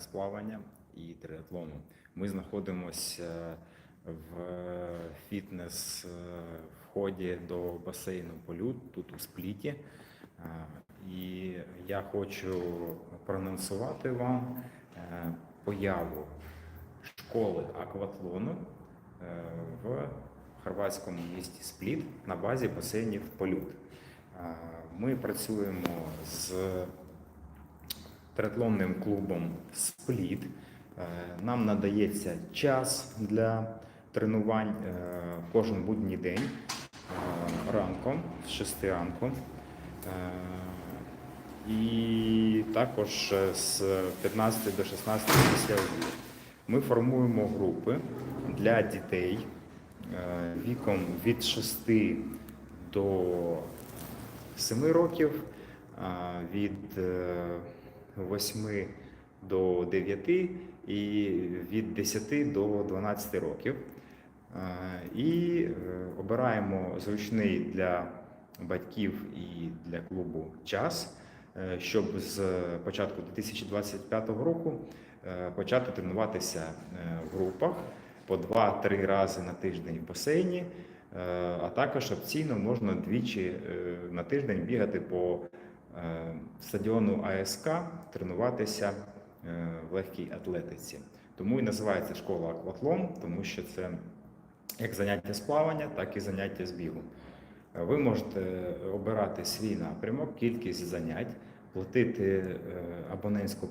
з плавання і триатлону. Ми знаходимося в фітнес е, вході до басейну Полют тут у Спліті. Е, І я хочу проанонсувати вам е, появу школи акватлону е, в хорватському місті Спліт на базі басейнів Полют. Е, Ми працюємо з триатлонним клубом Спліт. Е, Нам надається час для тренувань е, кожен будній день е, ранком з 6 ранку. І також з 15 до 16 після обіду. Ми формуємо групи для дітей віком від 6 до 7 років, від 8 до 9 і від 10 до 12 років. Е, І е, обираємо зручний для батьків і для клубу час, е, щоб з початку 2025 року почати тренуватися в групах по 2-3 рази на тиждень в басейні, а також опційно можна двічі на тиждень бігати по стадіону АСК, тренуватися е, в легкій атлетиці. Тому і називається школа акватлон, тому що це як заняття з плавання, так і заняття з бігу. Е, Ви можете обирати свій напрямок, кількість занять, платити е, абонентську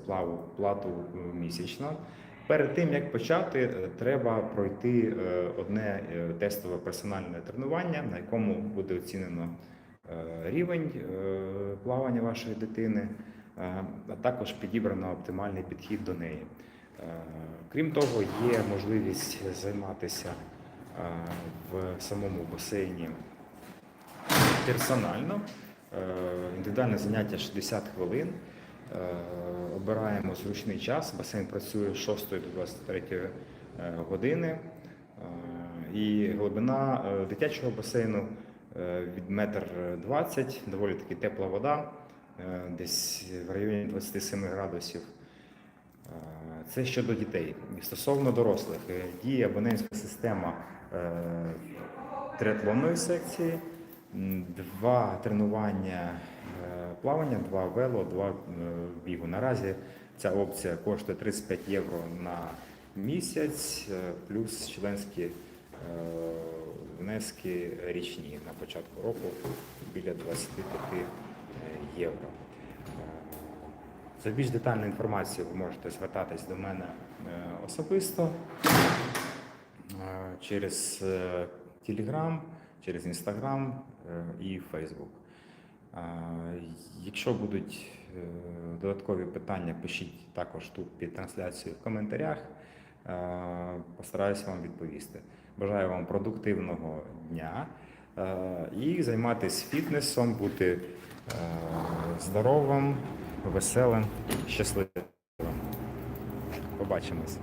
плату е, місячно. Перед тим як почати, е, треба пройти е, одне е, тестове персональне тренування, на якому буде оцінено е, рівень е, плавання вашої дитини, е, а також підібрано оптимальний підхід до неї. Е, Крім того, є можливість займатися е, в самому басейні персонально. Е, Індивідуальне заняття 60 хвилин. Е, Обираємо зручний час. Басейн працює з 6 до 23 е, години. Е, І глибина е, дитячого басейну е, від метр 20, доволі таки тепла вода, е, десь в районі 27 градусів. Е, Це щодо дітей. Стосовно дорослих, е, діє абонентська система е, триатлонної секції, два тренування е, плавання, два вело, два е, бігу. Наразі ця опція коштує 35 євро на місяць, е, плюс членські е, внески річні на початку року біля 25 євро. Е, За більш детальну інформацію ви можете звертатись до мене е, особисто е, через е, Telegram, через е, і Facebook. Е, Якщо будуть е, додаткові питання, пишіть також тут під трансляцією в коментарях. Е, Постараюся вам відповісти. Бажаю вам продуктивного дня е, і займатися фітнесом, бути е, здоровим, веселим, щасливим. Побачимось.